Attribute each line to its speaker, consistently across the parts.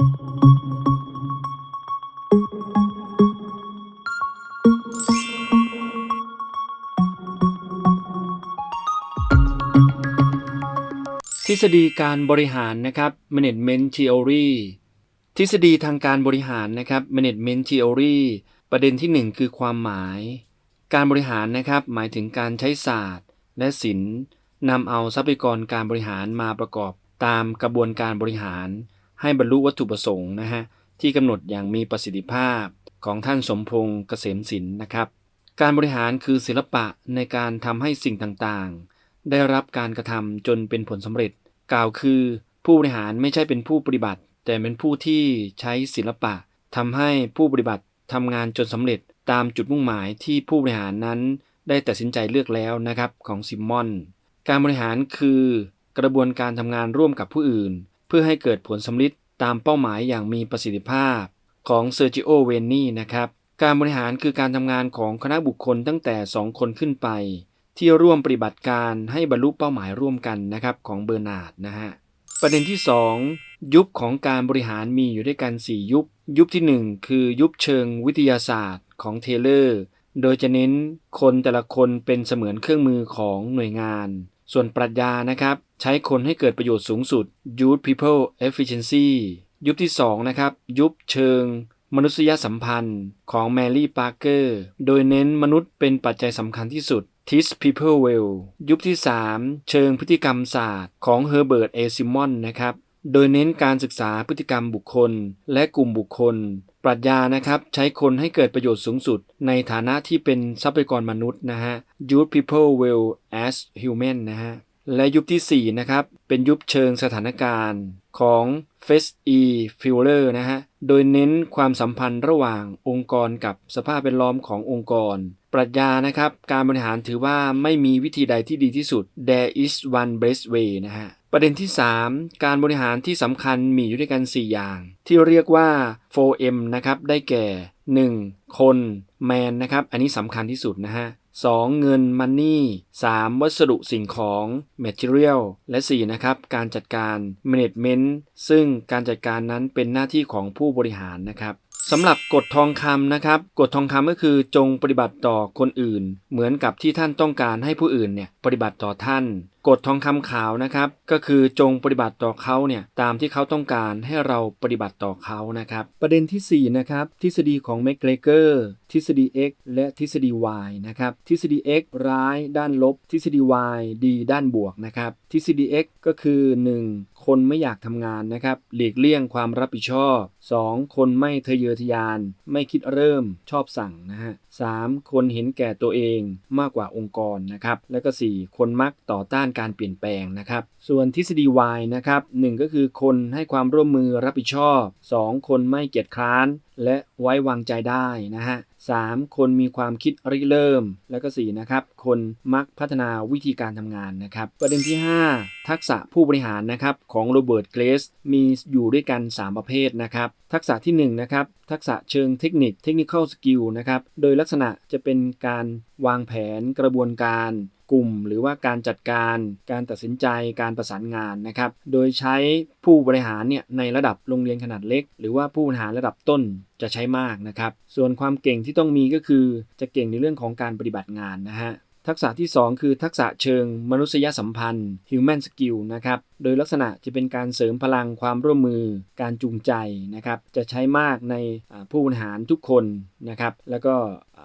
Speaker 1: ทฤษฎีการบริหารนะครับ management theory ทฤษฎีทางการบริหารนะครับ management theory ประเด็นที่ 1 คือความหมาย การบริหารนะครับหมายถึงการใช้ศาสตร์ และศิลป์นำเอาทรัพยากรการบริหารมาประกอบตามกระบวนการบริหาร ให้บรรลุวัตถุประสงค์นะฮะที่กำหนดอย่างมีประสิทธิภาพของท่านสมพงษ์เกษมศิลป์นะครับ การบริหารคือศิลปะในการทำให้สิ่งต่างๆ ได้รับการกระทำจนเป็นผลสำเร็จ กล่าวคือ ผู้บริหารไม่ใช่เป็นผู้ปฏิบัติ แต่เป็นผู้ที่ใช้ศิลปะทำให้ผู้ปฏิบัติทำงานจนสำเร็จตามจุดมุ่งหมายที่ผู้บริหารนั้นได้ตัดสินใจเลือกแล้วนะครับของซิมมอน การบริหารคือกระบวนการทำงานร่วมกับผู้อื่น เพื่อให้เกิดผลสำลิดตามเป้าหมายอย่างมีประสิทธิภาพของเซอร์จิโอเวนนี่นะครับ การบริหารคือการทำงานของคณะบุคคลตั้งแต่ 2 คนขึ้นไป ที่ร่วมปฏิบัติการให้บรรลุเป้าหมายร่วมกันนะครับของเบอร์นาร์ดนะฮะประเด็นที่ 2 ยุคของการบริหารมีอยู่ด้วยกัน 4 ยุค ยุคที่ 1 คือยุคเชิงวิทยาศาสตร์ของเทเลอร์ โดยจะเน้นคนแต่ละคนเป็นเสมือนเครื่องมือของหน่วยงาน ส่วนปรัชญานะครับ ใช้คนให้เกิดประโยชน์สูงสุด Use People Efficiency ยุคที่ 2 นะครับ ยุคเชิง มนุษยสัมพันธ์ของแมรี่ปาร์เกอร์โดยเน้นมนุษย์เป็นปัจจัยสำคัญที่สุด Teach People Well ยุคที่ 3 เชิงพฤติกรรมศาสตร์ของเฮอร์เบิร์ตเอซิมอนนะครับโดยเน้นการศึกษาพฤติกรรมบุคคล และกลุ่มบุคคล ปรัชญานะครับใช้คนให้เกิดประโยชน์สูงสุด ในฐานะที่เป็นทรัพยากรมนุษย์นะฮะ Use People Well as Human นะฮะ และยุคที่ 4 นะครับ เป็นยุคเชิงสถานการณ์ของ f e s e f i l e r นะฮะ โดยเน้นความสัมพันธ์ระหว่างองค์กรกับสภาพแวดล้อมขององค์กร ปรัชญานะครับ การบริหารถือว่าไม่มีวิธีใดที่ดีที่สุด there is one best way นะฮะ ประเด็นที่ 3 การบริหารที่สำคัญมีอยู่ด้วยกัน 4 อย่าง ที่เรียกว่า 4M นะครับ ได้แก่ 1. คน man นะครับ อันนี้สำคัญที่สุดนะฮะ 2. เงิน money 3. วัสดุสิ่งของ material และ 4. นะครับ การจัดการ management ซึ่งการจัดการนั้นเป็นหน้าที่ของผู้บริหารนะครับสำหรับกฎทองคำนะครับ กฎทองคำก็คือจงปฏิบัติต่อคนอื่น เหมือนกับที่ท่านต้องการให้ผู้อื่นเนี่ยปฏิบัติต่อท่าน กฎทองคำขาวนะครับ ก็คือจงปฏิบัติต่อเขาเนี่ยตามที่เขาต้องการให้เราปฏิบัติต่อเขานะครับ ประเด็นทีสี่ 4 นะครับ ทฤษฎีของแมกเกรเกอร์ทฤษฎี X และทฤษฎี Y นะครับ ทฤษฎี X ร้ายด้านลบ ทฤษฎี Y ดีด้านบวกนะครับ ทฤษฎี X ก็คือ 1. คนไม่อยากทำงานนะครับ หลีกเลี่ยงความรับผิดชอบ 2. คนไม่ทะเยอทะยาน ไม่คิดเริ่มชอบสั่งนะฮะ 3. คนเห็นแก่ตัวเองมากกว่าองค์กรนะครับ แล้วก็ 4. คนมักต่อต้านการเปลี่ยนแปลงนะครับ ส่วนทฤษฎี Y นะครับ1ก็คือคนให้ความร่วมมือรับผิดชอบ 2. คนไม่เกียจคร้าน และไว้วางใจได้นะฮะ 3. คนมีความคิดริเริ่ม แล้วก็ 4. นะครับ คนมักพัฒนาวิธีการทำงานนะครับ ประเด็นที่ 5 ทักษะผู้บริหารนะครับของโรเบิร์ตเกรสมีอยู่ด้วยกัน 3 ประเภทนะครับ ทักษะที่1นะครับ ทักษะเชิงเทคนิค technical skill นะครับ โดยลักษณะจะเป็นการวางแผนกระบวนการ กลุ่ม หรือว่าการจัดการการตัดสินใจการประสานงานนะครับ โดยใช้ผู้บริหารเนี่ยในระดับโรงเรียนขนาดเล็ก หรือว่าผู้บริหารระดับต้นจะใช้มากนะครับ ส่วนความเก่งที่ต้องมีก็คือจะเก่งในเรื่องของการปฏิบัติงานนะฮะทักษะที่ 2 คือทักษะเชิงมนุษยสัมพันธ์ human skill นะครับ โดยลักษณะจะเป็นการเสริมพลังความร่วมมือ การจูงใจนะครับ จะใช้มากในผู้บริหารทุกคนนะครับ แล้วก็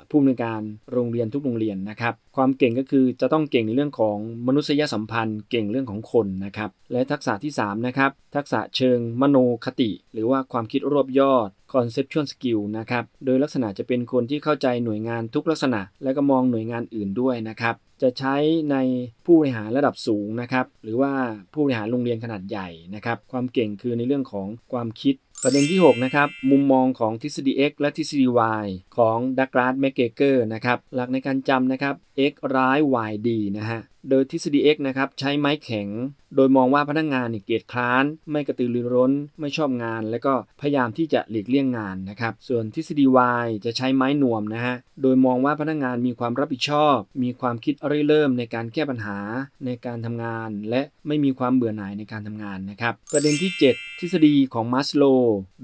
Speaker 1: ผู้อำนวยการโรงเรียนทุกโรงเรียนนะครับ ความเก่งก็คือจะต้องเก่งในเรื่องของมนุษยสัมพันธ์ เก่งเรื่องของคนนะครับ และทักษะที่3นะครับ ทักษะเชิงมโนคติ หรือว่าความคิดรวบยอด conceptual skill นะครับ โดยลักษณะจะเป็นคนที่เข้าใจหน่วยงานทุกลักษณะ และก็มองหน่วยงานอื่นด้วยนะครับ จะใช้ใน ผู้บริหารระดับสูงนะครับหรือว่าผู้บริหารโรงเรียนขนาดใหญ่นะครับความเก่งคือในเรื่องของความคิดประเด็นที่ 6 นะครับ มุมมองของทฤษฎี X และทฤษฎี Y ของดักลาสแมกเกเกอร์นะครับ หลักในการจำนะครับ X ร้าย Y ดีนะฮะ โดยทฤษฎี X นะครับ ใช้ไม้แข็ง โดยมองว่าพนักงานเนี่ยเกียจคร้าน ไม่กระตือรือร้น ไม่ชอบงาน และก็พยายามที่จะหลีกเลี่ยงงานนะครับ ส่วนทฤษฎี Y จะใช้ไม้หนวมนะฮะ โดยมองว่าพนักงานมีความรับผิดชอบ มีความคิดเริ่มในการแก้ปัญหาาในการทำงาน และไม่มีความเบื่อหน่ายในการทำงานนะครับ ประเด็นที่ 7 ทฤษฎีของมัสโล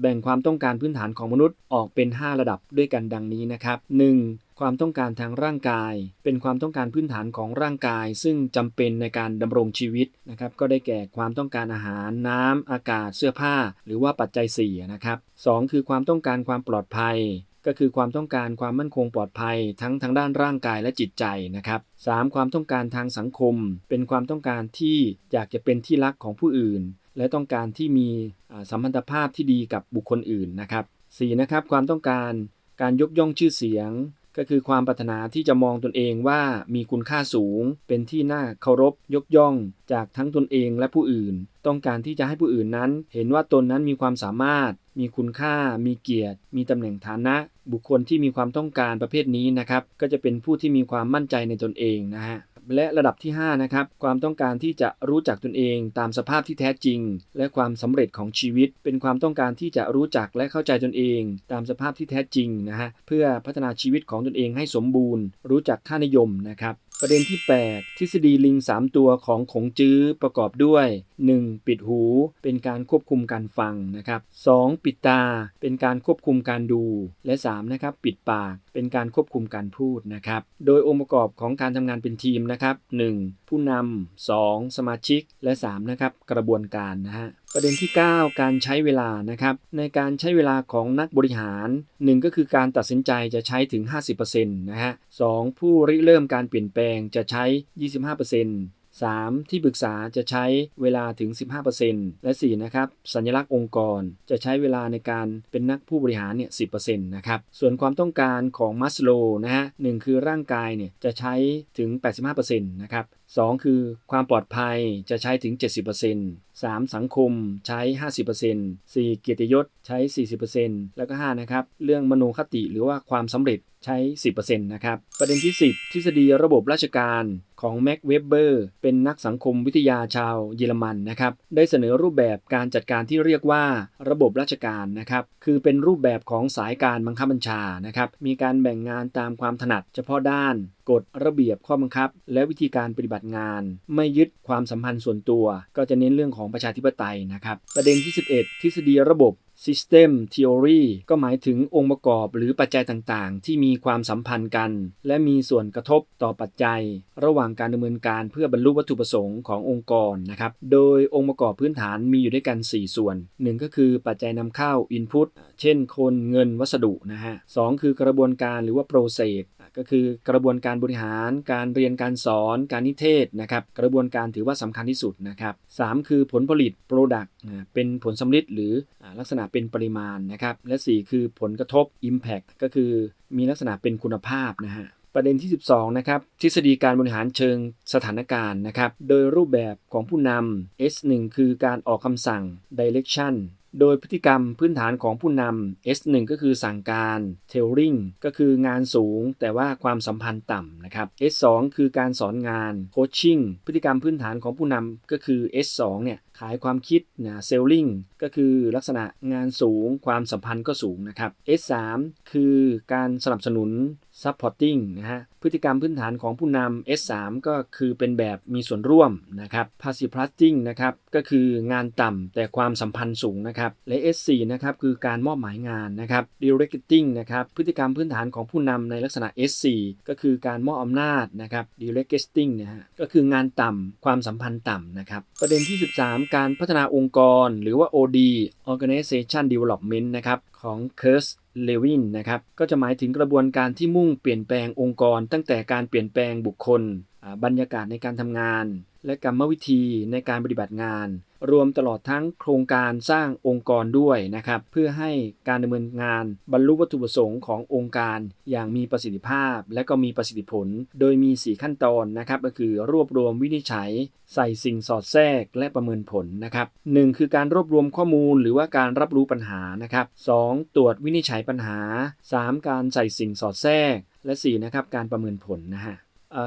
Speaker 1: แบ่งความต้องการพื้นฐานของมนุษย์ออกเป็น 5 ระดับด้วยกันดังนี้นะครับ 1. ความต้องการทางร่างกาย เป็นความต้องการพื้นฐานของร่างกาย ซึ่งจำเป็นในการดำรงชีวิตนะครับก็ได้แก่ความต้องการอาหารน้ำอากาศเสื้อผ้า หรือว่าปัจจัย4นะครับ 2. คือความต้องการความปลอดภัย ก็คือความต้องการความมั่นคงปลอดภัย ทั้งทางด้านร่างกายและจิตใจนะครับ 3. ความต้องการทางสังคม เป็นความต้องการที่อยากจะเป็นที่รักของผู้อื่น และต้องการที่มีสัมพันธภาพที่ดีกับบุคคลอื่นนะครับ 4. นะครับความต้องการการยกย่องชื่อเสียง ก็คือความปรารถนาที่จะมองตนเองว่ามีคุณค่าสูง เป็นที่น่าเคารพยกย่อง จากทั้งตนเองและผู้อื่น ต้องการที่จะให้ผู้อื่นนั้น เห็นว่าตนนั้นมีความสามารถ มีคุณค่า มีเกียรติ มีตำแหน่งฐานะ บุคคลที่มีความต้องการประเภทนี้นะครับ ก็จะเป็นผู้ที่มีความมั่นใจในตนเองนะฮะ และระดับที่ 5 นะครับ ความต้องการที่จะรู้จักตนเองตามสภาพที่แท้จริง และความสำเร็จของชีวิต เป็นความต้องการที่จะรู้จักและเข้าใจตนเอง ตามสภาพที่แท้จริงนะฮะเพื่อพัฒนาชีวิตของตนเองให้สมบูรณ์ รู้จักค่านิยมนะครับ ประเด็นที่ 8 ทฤษฎีลิง 3 ตัวของขงจื้อประกอบด้วย 1. ปิดหู เป็นการควบคุมการฟังนะครับ 2. ปิดตา เป็นการควบคุมการดู และ 3. นะครับ ปิดปาก เป็นการควบคุมการพูดนะครับ โดยองค์ประกอบของการทำงานเป็นทีมนะครับ 1. ผู้นำ 2. สมาชิก และ 3. นะครับกระบวนการนะฮะประเด็นที่ 9 การใช้เวลานะครับในการใช้เวลาของนักบริหาร 1 ก็คือการตัดสินใจจะใช้ถึง 50%นะฮะ 2. ผู้ริเริ่มการเปลี่ยนแปลงจะใช้ 25% 3. ที่ปรึกษาจะใช้เวลาถึง 15%และ 4. นะครับ สัญลักษณ์องค์กรจะใช้เวลาในการเป็นนักผู้บริหารเนี่ย 10%นะครับ ส่วนความต้องการของมัสโลนะฮะหคือร่างกายเนี่ยจะใช้ถึง 85%นะครับ 2 คือความปลอดภัยจะใช้ถึง 70% 3. สังคมใช้ 50% 4. เกียรติยศใช้ 40%แล้วก็ 5 นะครับ เรื่องมโนคติหรือว่าความสำเร็จ ใช้ 10%นะครับ ประเด็นที่ 10 ทฤษฎีระบบราชการของแม็กเวเบอร์เป็นนักสังคมวิทยาชาวเยอรมันนะครับ ได้เสนอรูปแบบการจัดการที่เรียกว่าระบบราชการนะครับ คือเป็นรูปแบบของสายการบังคับบัญชานะครับ มีการแบ่งงานตามความถนัดเฉพาะด้านกฎระเบียบข้อบังคับ และวิธีการปฏิบัติงาน ไม่ยึดความสัมพันธ์ส่วนตัว ก็จะเน้นเรื่องของประชาธิปไตยนะครับ ประเด็นที่ 11 ทฤษฎีระบบ System Theory ก็หมายถึงองค์ประกอบหรือปัจจัยต่างๆ ที่มีความสัมพันธ์กัน และมีส่วนกระทบต่อปัจจัย ระหว่างการดำเนินการเพื่อบรรลุวัตถุประสงค์ขององค์กรนะครับ โดยองค์ประกอบพื้นฐานมีอยู่ด้วยกัน 4 ส่วน 1 ก็คือปัจจัยนำเข้า Input เช่น คนเงินวัสดุนะฮะสคือกระบวนการหรือว่า Process ก็คือกระบวนการบริหาร การเรียนการสอน การนิเทศนะครับกระบวนการถือว่าสำคัญที่สุดนะครับสคือผลผลิต Product เป็นผลสำลิดหรือลักษณะเป็นปริมาณนะครับและ 4 คือผลกระทบ Impact ก็คือมีลักษณะเป็นคุณภาพนะฮะประเด็นที่ 12 นะครับ ทฤษฎีการบริหารเชิงสถานการณ์นะครับ โดยรูปแบบของผู้นำ S1 คือการออกคำสั่ง Direction โดยพฤติกรรมพื้นฐานของผู้นำ S1 ก็คือสั่งการ Telling ก็คืองานสูง แต่ว่าความสัมพันธ์ต่ำนะครับ S2 คือการสอนงาน Coaching พฤติกรรมพื้นฐานของผู้นำก็คือ S2 เนี่ยขายความคิดนะ Selling ก็คือลักษณะงานสูง ความสัมพันธ์ก็สูงนะครับ S3 คือการสนับสนุน supporting นะฮะ พฤติกรรมพื้นฐานของผู้นำ S3 ก็คือเป็นแบบมีส่วนร่วมนะครับ passive trusting นะครับ ก็คืองานต่ำแต่ความสัมพันธ์สูงนะครับ และ S4 นะครับ คือการมอบหมายงานนะครับ directing นะครับ พฤติกรรมพื้นฐานของผู้นำในลักษณะ S4 ก็คือการมอบอำนาจนะครับ directing นะฮะ ก็คืองานต่ำความสัมพันธ์ต่ำนะครับ ประเด็นที่ 13 การพัฒนาองค์กร หรือว่า OD Organization Development นะครับของ k u r s เลวินนะครับก็จะหมายถึงกระบวนการที่มุ่งเปลี่ยนแปลงองค์กร ตั้งแต่การเปลี่ยนแปลงบุคคล บรรยากาศในการทำงาน และกรรมวิธีในการปฏิบัติงาน รวมตลอดทั้งโครงการสร้างองค์กรด้วยนะครับ เพื่อให้การดำเนินงานบรรลุวัตถุประสงค์ขององค์การอย่างมีประสิทธิภาพ และก็มีประสิทธิผล โดยมี 4 ขั้นตอนนะครับ ก็คือรวบรวมวินิจฉัย ใส่สิ่งสอดแทรกและประเมินผลนะครับ1คือการรวบรวมข้อมูลหรือว่าการรับรู้ปัญหานะครับ 2 ตรวจวินิจฉัยปัญหา 3 การใส่สิ่งสอดแทรก และ 4 นะครับการประเมินผลนะฮะ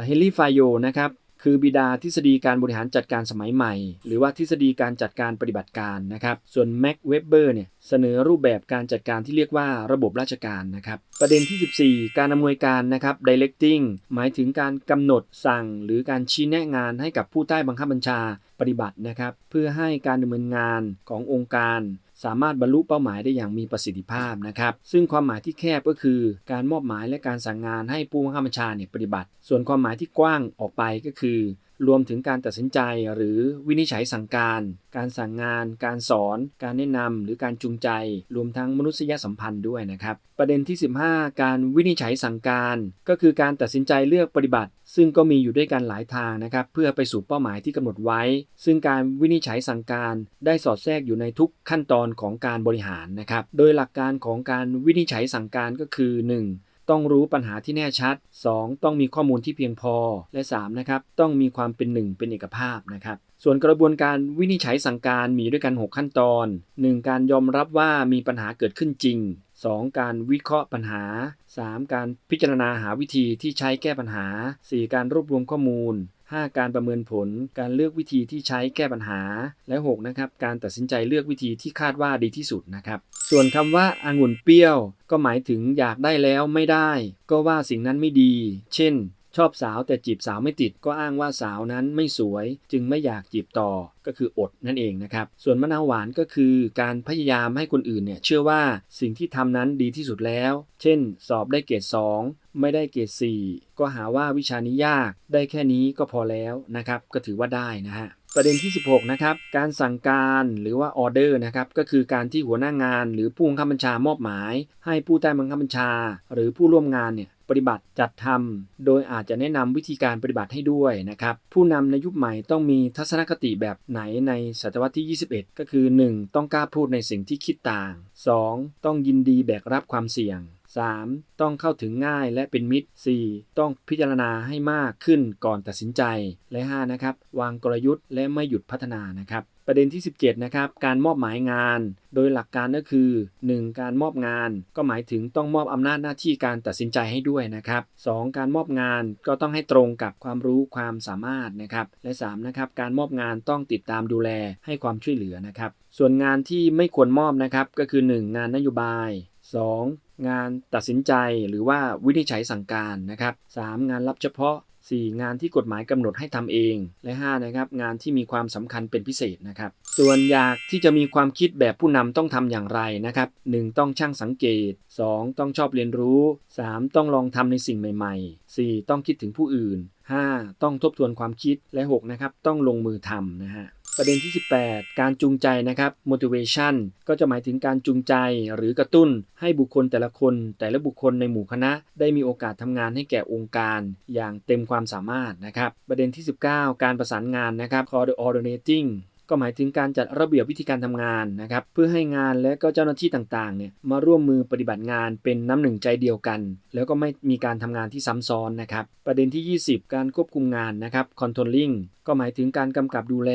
Speaker 1: เฮนรี่ฟายโยนะครับ คือบิดาทฤษฎีการบริหารจัดการสมัยใหม่ หรือว่าทฤษฎีการจัดการปฏิบัติการนะครับ ส่วนแม็กเวเบอร์เนี่ยเสนอรูปแบบการจัดการที่เรียกว่าระบบราชการนะครับ ประเด็นที่ 14 การอำนวยการนะครับ directing หมายถึงการกำหนดสั่ง หรือการชี้แนะงานให้กับผู้ใต้บังคับบัญชาปฏิบัตินะครับ เพื่อให้การดำเนินงานขององค์การ สามารถบรรลุเป้าหมายได้อย่างมีประสิทธิภาพนะครับ ซึ่งความหมายที่แคบก็คือ การมอบหมายและการสั่งงานให้ผู้บังคับบัญชาเนี่ยปฏิบัติ ส่วนความหมายที่กว้างออกไปก็คือรวมถึงการตัดสินใจหรือวินิจฉัยสั่งการ การสั่งงาน การสอน การแนะนำหรือการจูงใจ รวมทั้งมนุษยสัมพันธ์ด้วยนะครับ ประเด็นที่ 15 การวินิจฉัยสั่งการ ก็คือการตัดสินใจเลือกปฏิบัติ ซึ่งก็มีอยู่ด้วยกันหลายทางนะครับเพื่อไปสู่เป้าหมายที่กำหนดไว้ ซึ่งการวินิจฉัยสั่งการได้สอดแทรกอยู่ในทุกขั้นตอนของการบริหารนะครับโดยหลักการของการวินิจฉัยสั่งการก็คือ 1. ต้องรู้ปัญหาที่แน่ชัด 2. ต้องมีข้อมูลที่เพียงพอ และ 3. นะครับ ต้องมีความเป็นหนึ่งเป็นเอกภาพนะครับ ส่วนกระบวนการวินิจฉัยสั่งการมีด้วยกัน 6 ขั้นตอน 1. การยอมรับว่ามีปัญหาเกิดขึ้นจริง 2. การวิเคราะห์ปัญหา 3. การพิจารณาหาวิธีที่ใช้แก้ปัญหา 4. การรวบรวมข้อมูล 5. การประเมินผล การเลือกวิธีที่ใช้แก้ปัญหา และ 6. นะครับ การตัดสินใจเลือกวิธีที่คาดว่าดีที่สุดนะครับ ส่วนคำว่าอางุ่นเปรี้ยว ก็หมายถึงอยากได้แล้วไม่ได้ ก็ว่าสิ่งนั้นไม่ดี เช่น ชอบสาวแต่จีบสาวไม่ติดก็อ้างว่าสาวนั้นไม่สวย จึงไม่อยากจีบต่อก็คืออดนั่นเองนะครับ ส่วนมะนาวหวานก็คือการพยายามให้คนอื่นเนี่ยเชื่อว่าสิ่งที่ทำนั้นดีที่สุดแล้ว เช่น สอบได้เกรด2 ไม่ได้เกรด4 ก็หาว่าวิชานี้ยากได้แค่นี้ก็พอแล้วนะครับ ก็ถือว่าได้นะฮะ ประเด็นที่ 16 นะครับ การสั่งการหรือว่าออเดอร์นะครับ ก็คือการที่หัวหน้างาน หรือผู้บังคับบัญชามอบหมาย ให้ผู้ใต้บังคับบัญชา หรือผู้ร่วมงานเนี่ยปฏิบัติจัดทำโดยอาจจะแนะนำวิธีการปฏิบัติให้ด้วยนะครับ ผู้นำในยุคใหม่ต้องมีทัศนคติแบบไหนในศตวรรษที่ 21 ก็คือ 1. ต้องกล้าพูดในสิ่งที่คิดต่าง 2. ต้องยินดีแบกรับความเสี่ยง 3. ต้องเข้าถึงง่ายและเป็นมิตร 4. ต้องพิจารณาให้มากขึ้นก่อนตัดสินใจ และ 5. นะครับวางกลยุทธ์และไม่หยุดพัฒนานะครับ ประเด็นที่ 17 นะครับ การมอบหมายงาน โดยหลักการก็คือ 1. การมอบงาน ก็หมายถึงต้องมอบอำนาจหน้าที่การตัดสินใจให้ด้วยนะครับ 2. การมอบงานก็ต้องให้ตรงกับความรู้ความสามารถนะครับ และ 3. นะครับ การมอบงานต้องติดตามดูแลให้ความช่วยเหลือนะครับ ส่วนงานที่ไม่ควรมอบนะครับก็คือ 1. งานนโยบาย 2. งานตัดสินใจหรือว่าวินิจฉัยสั่งการนะครับ 3. งานรับเฉพาะ 4. งานที่กฎหมายกำหนดให้ทำเอง และ 5. นะครับงานที่มีความสำคัญเป็นพิเศษนะครับ ส่วนอยากที่จะมีความคิดแบบผู้นำต้องทำอย่างไรนะครับ 1. ต้องช่างสังเกต 2. ต้องชอบเรียนรู้ 3. ต้องลองทำในสิ่งใหม่ ๆ 4. ต้องคิดถึงผู้อื่น 5. ต้องทบทวนความคิดและ 6. นะครับต้องลงมือทำนะฮะ ประเด็นที่ 18 การจูงใจนะครับ motivation ก็จะหมายถึงการจูงใจหรือกระตุ้นให้บุคคลแต่ละคน แต่ละบุคคลในหมู่คณะ ได้มีโอกาสทำงานให้แก่องค์การ อย่างเต็มความสามารถนะครับ ประเด็นที่ 19 การประสานงานนะครับ coordinating ก็หมายถึงการจัดระเบียบวิธีการทำงานนะครับ เพื่อให้งานและก็เจ้าหน้าที่ต่างๆเนี่ยมาร่วมมือปฏิบัติงานเป็นน้ำหนึ่งใจเดียวกัน แล้วก็ไม่มีการทำงานที่ซ้ำซ้อนนะครับ ประเด็นที่ 20 การควบคุมงานนะครับ controlling ก็หมายถึงการกำกับดูแล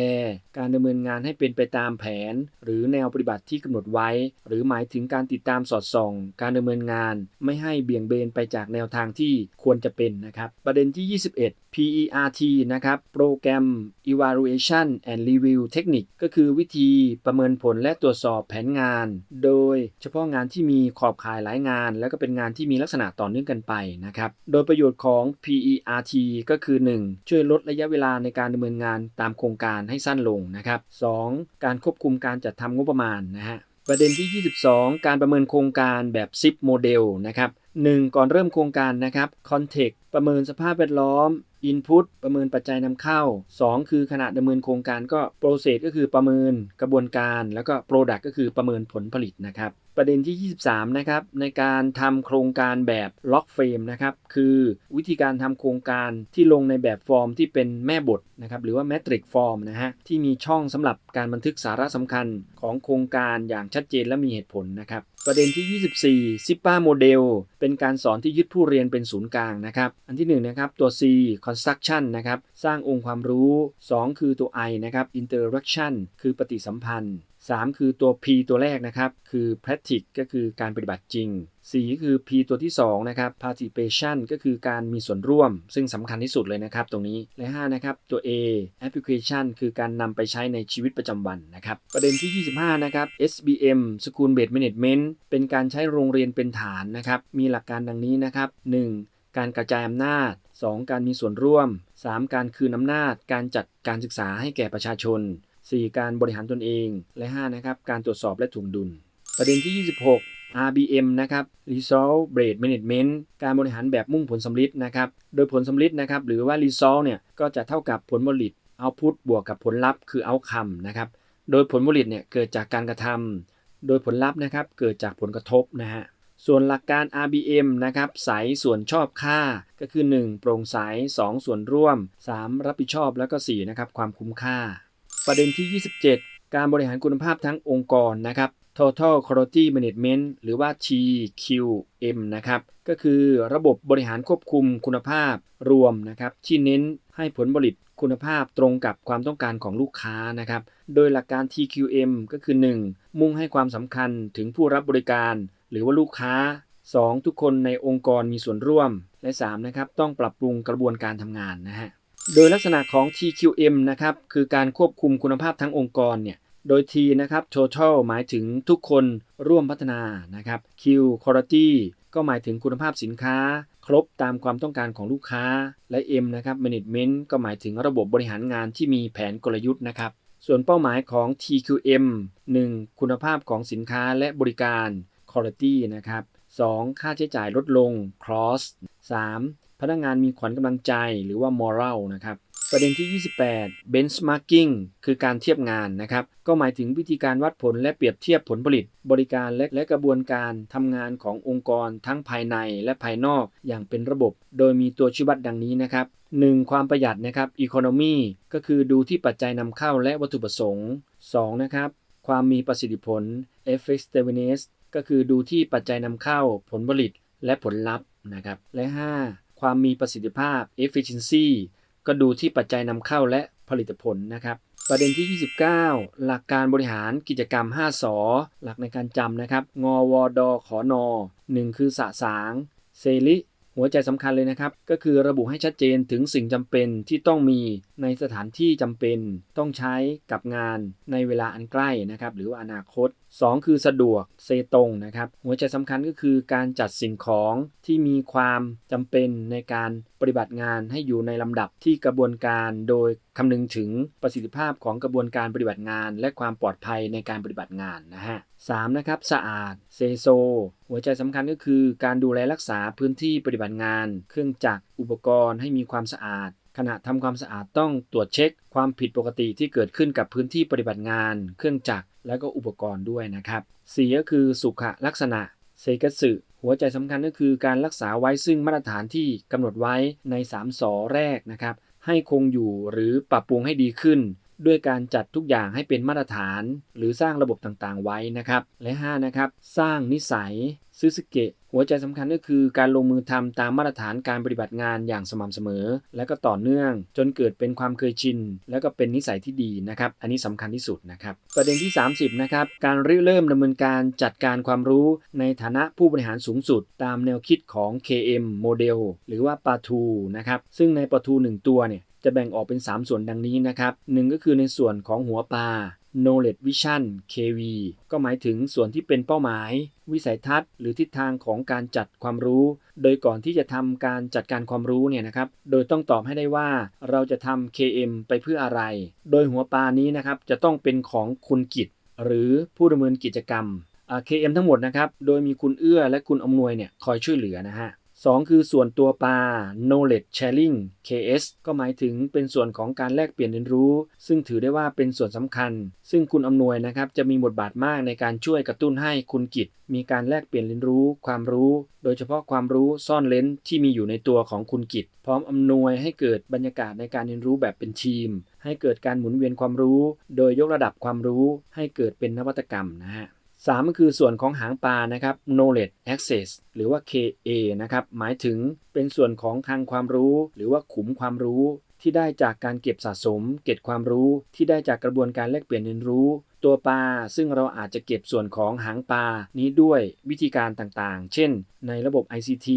Speaker 1: การดำเนินงานให้เป็นไปตามแผน หรือแนวปฏิบัติที่กำหนดไว้ หรือหมายถึงการติดตามสอดส่อง การดำเนินงาน ไม่ให้เบี่ยงเบนไปจากแนวทางที่ควรจะเป็นนะครับ ประเด็นที่ 21 PERT นะครับ Program Evaluation and Review Technique ก็คือวิธีประเมินผลและตรวจสอบแผนงาน โดยเฉพาะงานที่มีขอบข่ายหลายงาน แล้วก็เป็นงานที่มีลักษณะต่อเนื่องกันไปนะครับ โดยประโยชน์ของ PERT ก็คือ 1. ช่วยลดระยะเวลาในการดเนินงานตามโครงการให้สั้นลงนะครับ 2. การควบคุมการจัดทำงบประมาณนะฮะประเด็นที่ 22 การประเมินโครงการแบบ SIP โมเดลนะครับ 1. ก่อนเริ่มโครงการนะครับ Context ประเมินสภาพแวดล้อม Input ประเมินปัจจัยนำเข้า 2 คือขณะดำเนินโครงการก็ Process ก็คือประเมินกระบวนการ แล้วก็ Product ก็คือประเมินผลผลิตนะครับประเด็นที่ 23 นะครับ ในการทำโครงการแบบล็อกเฟรมนะครับ คือวิธีการทำโครงการที่ลงในแบบฟอร์มที่เป็นแม่บทนะครับ หรือว่า Metric Form นะฮะ ที่มีช่องสำหรับการบันทึกสาระสำคัญของโครงการอย่างชัดเจนและมีเหตุผลนะครับ ประเด็นที่ 24 SIPA โมเดล เป็นการสอนที่ยึดผู้เรียนเป็นศูนย์กลางนะครับ อันที่1นะครับตัว C construction นะครับ สร้างองค์ความรู้ 2 คือตัว I นะครับ interaction คือปฏิสัมพันธ์ 3 คือตัว P ตัวแรกนะครับ คือ practice ก็คือการปฏิบัติจริง 4 คือ P ตัวที่2นะครับ participation ก็คือการมีส่วนร่วม ซึ่งสำคัญที่สุดเลยนะครับ ตรงนี้ และ 5 นะครับ ตัว A application คือการนำไปใช้ในชีวิตประจำวันนะครับ ประเด็นที่ 25 นะครับ SBM School Based Management เป็นการใช้โรงเรียนเป็นฐานนะครับ มีหลักการดังนี้นะครับ 1. การกระจายอำนาจ 2. การมีส่วนร่วม 3. การคืนอำนาจ การจัดการศึกษาให้แก่ประชาชน 4. การบริหารตนเอง และ 5 นะครับ การตรวจสอบและถ่วงดุล ประเด็นที่ 26 RBM นะครับ Result Based Management การบริหารแบบมุ่งผลสำลิดนะครับ โดยผลสำลิดนะครับ หรือว่า Result เนี่ย ก็จะเท่ากับผลผลิต Output บวกกับผลลัพธ์คือ Outcome นะครับ โดยผลผลิตเนี่ย เกิดจากการกระทำ โดยผลลัพธ์นะครับ เกิดจากผลกระทบนะฮะ ส่วนหลักการ RBM นะครับใสส่วนชอบค่า ก็คือ 1 โปร่งใส 2 ส่วนร่วม 3 รับผิดชอบ แล้วก็ 4 นะครับ ความคุ้มค่า ประเด็นที่ 27 การบริหารคุณภาพทั้งองค์กรนะครับ Total Quality Management หรือว่า TQM นะครับ ก็คือระบบบริหารควบคุมคุณภาพรวมนะครับ ที่เน้นให้ผลผลิตคุณภาพตรงกับความต้องการของลูกค้านะครับ โดยหลักการ TQM ก็คือ 1. มุ่งให้ความสำคัญถึงผู้รับบริการ หรือว่าลูกค้า 2. ทุกคนในองค์กรมีส่วนร่วม และ 3. นะครับ ต้องปรับปรุงกระบวนการทำงานนะฮะ โดยลักษณะของ TQM นะครับคือการควบคุมคุณภาพทั้งองค์กรเนี่ยโดย T นะครับ total หมายถึงทุกคนร่วมพัฒนานะครับ Q quality ก็หมายถึงคุณภาพสินค้า ครบตามความต้องการของลูกค้า และ M นะครับ management ก็หมายถึงระบบบริหารงานที่มีแผนกลยุทธ์นะครับ ส่วนเป้าหมายของ TQM 1. คุณภาพของสินค้าและบริการ quality นะครับ 2. ค่าใช้จ่ายลดลง cross 3. พนักงานมีขวัญกำลังใจหรือว่า moral นะครับประเด็นที่ 28 benchmarking คือการเทียบงานนะครับ ก็หมายถึงวิธีการวัดผลและเปรียบเทียบผลผลิต บริการและและกระบวนการทำงานขององค์กรทั้งภายในและภายนอกอย่างเป็นระบบ โดยมีตัวชี้วัดดังนี้นะครับ 1. ความประหยัดนะครับ economy ก็คือดูที่ปัจจัยนำเข้าและวัตถุประสงค์ 2. นะครับ ความมีประสิทธิผล effectiveness ก็คือดูที่ปัจจัยนำเข้า ผลผลิต และผลลัพธ์นะครับ และ 5. ความมีประสิทธิภาพ efficiency ก็ดูที่ปัจจัยนำเข้าและผลิตผลนะครับ ประเด็นที่ 29 หลักการบริหารกิจกรรม 5สอหลักในการจำนะครับ งอวดขอนอ1คือสะสาง เซริ หัวใจสำคัญเลยนะครับ ก็คือระบุให้ชัดเจนถึงสิ่งจำเป็นที่ต้องมีในสถานที่จำเป็น ต้องใช้กับงานในเวลาอันใกล้นะครับหรือว่าอนาคต 2 คือสะดวกเซตรงนะครับ หัวใจสำคัญก็คือการจัดสิ่งของที่มีความจำเป็นในการปฏิบัติงานให้อยู่ในลำดับที่กระบวนการโดยคำนึงถึงประสิทธิภาพของกระบวนการปฏิบัติงาน และความปลอดภัยในการปฏิบัติงานนะฮะ 3. นะครับสะอาดเซโซ หัวใจสำคัญก็คือการดูแลรักษาพื้นที่ปฏิบัติงาน เครื่องจักรอุปกรณ์ให้มีความสะอาด ขณะทำความสะอาดต้องตรวจเช็ค ความผิดปกติที่เกิดขึ้นกับพื้นที่ปฏิบัติงาน เครื่องจักรและก็อุปกรณ์ด้วยนะครับ 4. ก็คือสุขลักษณะเซกัสึหัวใจสำคัญก็คือการรักษาไว้ซึ่งมาตรฐานที่กำหนดไว้ใน 3สอแรกนะครับให้คงอยู่หรือปรับปรุงให้ดีขึ้น ด้วยการจัดทุกอย่างให้เป็นมาตรฐาน หรือสร้างระบบต่างๆ ไว้นะครับ และ 5 นะครับ สร้างนิสัยซึสเกะหัวใจสำคัญก็คือการลงมือทำตามมาตรฐานการปฏิบัติงานอย่างสม่ำเสมอ และก็ต่อเนื่อง จนเกิดเป็นความเคยชิน และก็เป็นนิสัยที่ดีนะครับ อันนี้สำคัญที่สุดนะครับ ประเด็นที่ 30 นะครับ การริเริ่มดำเนินการจัดการความรู้ในฐานะผู้บริหารสูงสุด ตามแนวคิดของ KM โมเดลหรือว่าปาทูนะครับซึ่งในปาทู 1 ตัวเนี่ย จะแบ่งออกเป็น 3 ส่วนดังนี้นะครับหนึ่งก็คือในส่วนของหัวปลา knowledge vision KV ก็หมายถึงส่วนที่เป็นเป้าหมาย วิสัยทัศน์ หรือทิศทางของการจัดความรู้ โดยก่อนที่จะทำการจัดการความรู้เนี่ยนะครับ โดยต้องตอบให้ได้ว่าเราจะทำ KM ไปเพื่ออะไร โดยหัวปลานี้นะครับจะต้องเป็นของคุณกิจ หรือผู้ดำเนินกิจกรรม KM ทั้งหมดนะครับ โดยมีคุณเอื้อและคุณอำนวยเนี่ยคอยช่วยเหลือนะฮะ 2 คือส่วนตัวปลา knowledge sharing KS ก็หมายถึงเป็นส่วนของการแลกเปลี่ยนเรียนรู้ ซึ่งถือได้ว่าเป็นส่วนสำคัญ ซึ่งคุณอำนวยนะครับจะมีบทบาทมากในการช่วยกระตุ้นให้คุณกิจ มีการแลกเปลี่ยนเรียนรู้ ความรู้ โดยเฉพาะความรู้ซ่อนเลนที่มีอยู่ในตัวของคุณกิจ พร้อมอำนวยให้เกิดบรรยากาศในการเรียนรู้แบบเป็นทีม ให้เกิดการหมุนเวียนความรู้ โดยยกระดับความรู้ ให้เกิดเป็นนวัตกรรมนะฮะ 3ก็คือส่วนของหางปลานะครับ knowledge access หรือว่า KA นะครับ หมายถึงเป็นส่วนของคลังความรู้ หรือว่าขุมความรู้ ที่ได้จากการเก็บสะสม เก็บความรู้ ที่ได้จากกระบวนการแลกเปลี่ยนเรียนรู้ ตัวปลาซึ่งเราอาจจะเก็บส่วนของหางปลานี้ด้วยวิธีการต่างๆ เช่น ในระบบ ICT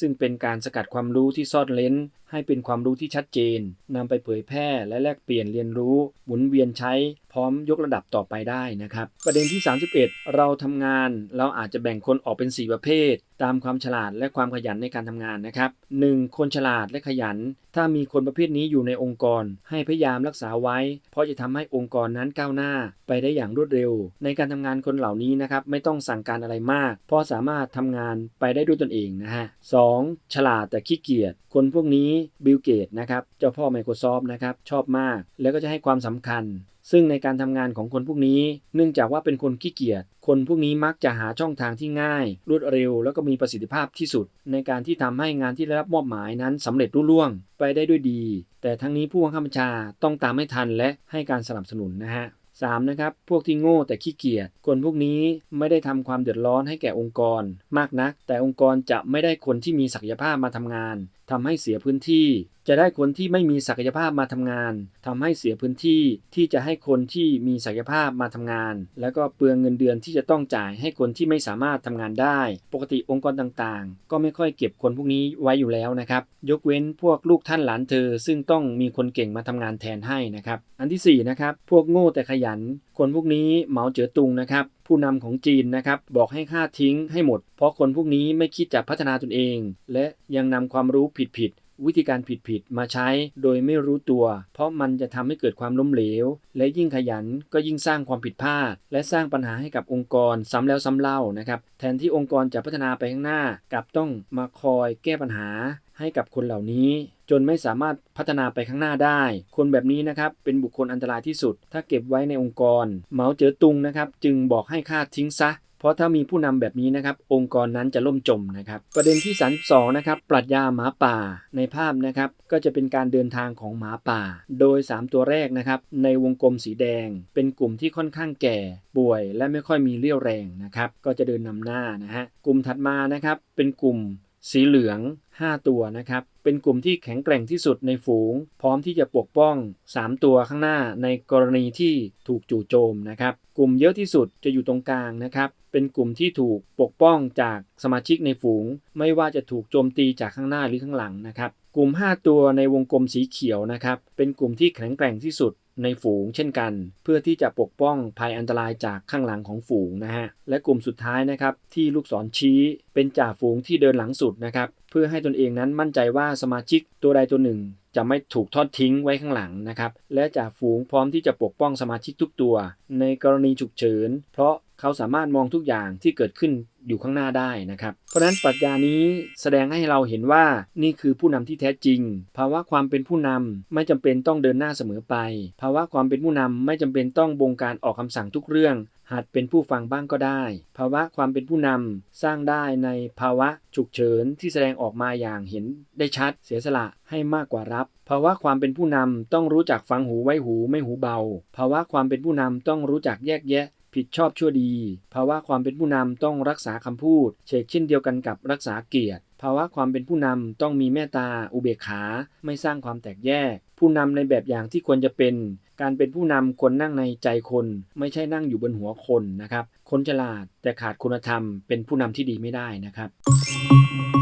Speaker 1: ซึ่งเป็นการสกัดความรู้ที่ซ่อนเล้น ให้เป็นความรู้ที่ชัดเจนนำไปเผยแพร่และแลกเปลี่ยนเรียนรู้หมุนเวียนใช้ พร้อมยกระดับต่อไปได้นะครับ ประเด็นที่ 31 เราทำงาน เราอาจจะแบ่งคนออกเป็น 4 ประเภท ตามความฉลาดและความขยันในการทำงานนะครับ 1. คนฉลาดและขยัน ถ้ามีคนประเภทนี้อยู่ในองค์กร ให้พยายามรักษาไว้ เพราะจะทำให้องค์กรนั้นก้าวหน้าไปได้อย่างรวดเร็ว ในการทำงานคนเหล่านี้นะครับไม่ต้องสั่งการอะไรมาก เพราะสามารถทำงานไปได้ด้วยตนเองนะฮะ 2. ฉลาดแต่ขี้เกียจคนพวกนี้บิลเกตนะครับเจ้าพ่อ Microsoft นะครับชอบมาก แล้วก็จะให้ความสำคัญซึ่งในการทำงานของคนพวกนี้ เนื่องจากว่าเป็นคนขี้เกียจ คนพวกนี้มักจะหาช่องทางที่ง่าย รวดเร็ว แล้วก็มีประสิทธิภาพที่สุด ในการที่ทำให้งานที่ได้รับมอบหมายนั้นสำเร็จรุ่ล่วง ไปได้ด้วยดี แต่ทั้งนี้ผู้บังคับบัญชาต้องตามให้ทันและให้การสนับสนุนนะฮะ 3. นะครับ พวกที่โง่แต่ขี้เกียจ คนพวกนี้ไม่ได้ทำความเดือดร้อนให้แก่องค์กร มากนัก แต่องค์กรจะไม่ได้คนที่มีศักยภาพมาทำงาน ทำให้เสียพื้นที่ จะได้คนที่ไม่มีศักยภาพมาทำงานทำให้เสียพื้นที่ที่จะให้คนที่มีศักยภาพมาทำงาน แล้วก็เปลืองเงินเดือนที่จะต้องจ่ายให้คนที่ไม่สามารถทำงานได้ ปกติองค์กรต่างๆ ก็ไม่ค่อยเก็บคนพวกนี้ไว้อยู่แล้วนะครับ ยกเว้นพวกลูกท่านหลานเธอ ซึ่งต้องมีคนเก่งมาทำงานแทนให้นะครับ อันที่สี่นะครับพวกโง่แต่ขยัน คนพวกนี้เหมาเจ๋อตุงนะครับ ผู้นำของจีนนะครับบอกให้ฆ่าทิ้งให้หมด เพราะคนพวกนี้ไม่คิดจะพัฒนาตนเอง และยังนำความรู้ผิด วิธีการผิดๆมาใช้โดยไม่รู้ตัว เพราะมันจะทำให้เกิดความล้มเหลว และยิ่งขยันก็ยิ่งสร้างความผิดพลาด และสร้างปัญหาให้กับองค์กรซ้ำแล้วซ้ำเล่านะครับแทนที่องค์กรจะพัฒนาไปข้างหน้ากลับต้องมาคอยแก้ปัญหาให้กับคนเหล่านี้ จนไม่สามารถพัฒนาไปข้างหน้าได้ คนแบบนี้นะครับเป็นบุคคลอันตรายที่สุด ถ้าเก็บไว้ในองค์กรเหมาเจ๋อตุงนะครับจึงบอกให้ฆ่าทิ้งซะ เพราะถ้ามีผู้นำแบบนี้นะครับ องค์กรนั้นจะล่มจมนะครับ ประเด็นที่ 32 นะครับ ปรัชญาหมาป่าในภาพนะครับ ก็จะเป็นการเดินทางของหมาป่า โดย 3 ตัวแรกนะครับ ในวงกลมสีแดง เป็นกลุ่มที่ค่อนข้างแก่ป่วย และไม่ค่อยมีเรี่ยวแรงนะครับ ก็จะเดินนำหน้านะฮะกลุ่มถัดมานะครับเป็นกลุ่มสีเหลือง 5 ตัวนะครับ เป็นกลุ่มที่แข็งแกร่งที่สุดในฝูง พร้อมที่จะปกป้อง 3 ตัวข้างหน้าในกรณีที่ถูกจู่โจมนะครับ กลุ่มเยอะที่สุดจะอยู่ตรงกลางนะครับ เป็นกลุ่มที่ถูกปกป้องจากสมาชิกในฝูง ไม่ว่าจะถูกโจมตีจากข้างหน้าหรือข้างหลังนะครับ กลุ่ม 5 ตัวในวงกลมสีเขียวนะครับ เป็นกลุ่มที่แข็งแกร่งที่สุด ในฝูงเช่นกัน เพื่อที่จะปกป้องภัยอันตรายจากข้างหลังของฝูงนะฮะ และกลุ่มสุดท้ายนะครับที่ลูกศรชี้เป็นจ่าฝูงที่เดินหลังสุดนะครับเพื่อให้ตนเองนั้นมั่นใจว่าสมาชิกตัวใดตัวหนึ่ง จะไม่ถูกทอดทิ้งไว้ข้างหลังนะครับและจ่าฝูงพร้อมที่จะปกป้องสมาชิกทุกตัว ในกรณีฉุกเฉิน เพราะ เขาสามารถมองทุกอย่างที่เกิดขึ้นอยู่ข้างหน้าได้นะครับ เพราะฉะนั้นปรัชญานี้แสดงให้เราเห็นว่านี่คือผู้นำที่แท้จริง ภาวะความเป็นผู้นำไม่จำเป็นต้องเดินหน้าเสมอไป ภาวะความเป็นผู้นำไม่จำเป็นต้องบงการออกคำสั่งทุกเรื่องหัดเป็นผู้ฟังบ้างก็ได้ ภาวะความเป็นผู้นำสร้างได้ในภาวะฉุกเฉินที่แสดงออกมาอย่างเห็นได้ชัด เสียสละให้มากกว่ารับ ภาวะความเป็นผู้นำต้องรู้จักฟังหูไว้หูไม่หูเบา ภาวะความเป็นผู้นำต้องรู้จักแยกแยะ ผิดชอบชั่วดี ภาวะความเป็นผู้นำต้องรักษาคำพูด เชกเช่นเดียวกันกับรักษาเกียรติ ภาวะความเป็นผู้นำต้องมีเมตตา อุเบกขา ไม่สร้างความแตกแยก ผู้นำในแบบอย่างที่ควรจะเป็น การเป็นผู้นำควรนั่งในใจคน ไม่ใช่นั่งอยู่บนหัวคนนะครับ คนฉลาดแต่ขาดคุณธรรม เป็นผู้นำที่ดีไม่ได้นะครับ